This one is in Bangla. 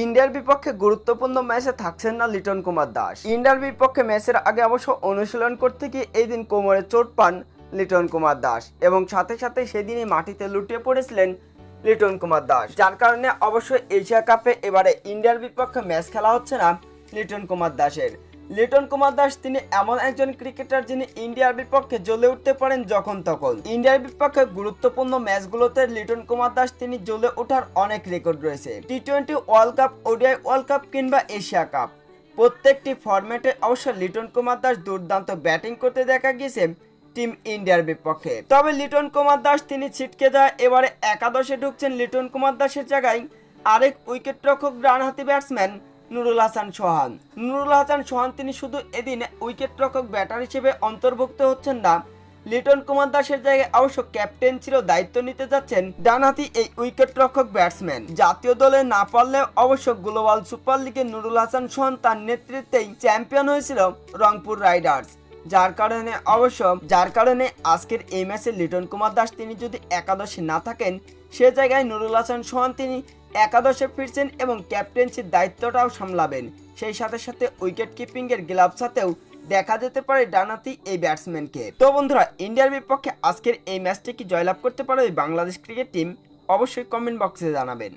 ইন্ডিয়ার বিপক্ষে গুরুত্বপূর্ণ ম্যাচে থাকছেন না লিটন কুমার দাস। ইন্ডিয়ার বিপক্ষে ম্যাচের আগে অবশ্য অনুশীলন করতে গিয়ে এই দিন কোমরে চোট পান লিটন কুমার দাস এবং সাথে সাথে সেদিনই মাটিতে লুটিয়ে পড়েছিলেন লিটন কুমার দাস। যার কারণে অবশ্যই এশিয়া কাপে এবারে ইন্ডিয়ার বিপক্ষে ম্যাচ খেলা হচ্ছে না লিটন কুমার দাসের। লিটন কুমার দাস, তিনি এমন একজন ক্রিকেটার যিনি ইন্ডিয়ার বিপক্ষে জ্বলে উঠতে পারেন যখন তখন। ইন্ডিয়ার বিপক্ষে গুরুত্বপূর্ণ ম্যাচগুলোতে লিটন কুমার দাস, তিনি জ্বলে ওঠার অনেক রেকর্ড রয়েছে। T twenty world cup ODI world cup কিংবা এশিয়া কাপ। প্রত্যেকটি ফরম্যাটে অবশ্য লিটন কুমার দাস দুর্দান্ত ব্যাটিং করতে দেখা গিয়েছে টিম ইন্ডিয়ার বিপক্ষে। তবে লিটন কুমার দাস, তিনি ছিটকে যায় এবারে একাদশে ঢুকছেন লিটন কুমার দাসের জায়গায়। আরেক উইকেট রক্ষক ডানহাতি ব্যাটসম্যান নুরুল হাসান সোহান নুরুল হাসান সোহান তিনি শুধু এদিন উইকেট রক্ষক ব্যাটার হিসেবে অন্তর্ভুক্ত হচ্ছেন না, লিটন কুমার দাসের জায়গায় অবশ্য ক্যাপ্টেন ছিল দায়িত্ব নিতে যাচ্ছেন ডানহাতি এই উইকেট রক্ষক ব্যাটসম্যান। জাতীয় দলে না পারলেও অবশ্য গ্লোবাল সুপার লিগে নুরুল হাসান সোহান তার নেতৃত্বেই চ্যাম্পিয়ন হয়েছিল রংপুর রাইডার্স। যার কারণে অবশ্য, যার কারণে আজকের এই ম্যাচে লিটন কুমার দাস তিনি যদি একাদশে না থাকেন, সে জায়গায় নুরুল হাসান সোহান তিনি একাদশে ফিরছেন এবং ক্যাপ্টেন্সির দায়িত্বটাও সামলাবেন। সেই সাথে সাথে উইকেট কিপিংয়ের গ্লাভস সাথেও দেখা যেতে পারে ডানাতি এই ব্যাটসম্যানকে। তো বন্ধুরা, ইন্ডিয়ার বিপক্ষে আজকের এই ম্যাচটি কি জয়লাভ করতে পারে বাংলাদেশ ক্রিকেট টিম? অবশ্যই কমেন্ট বক্সে জানাবেন।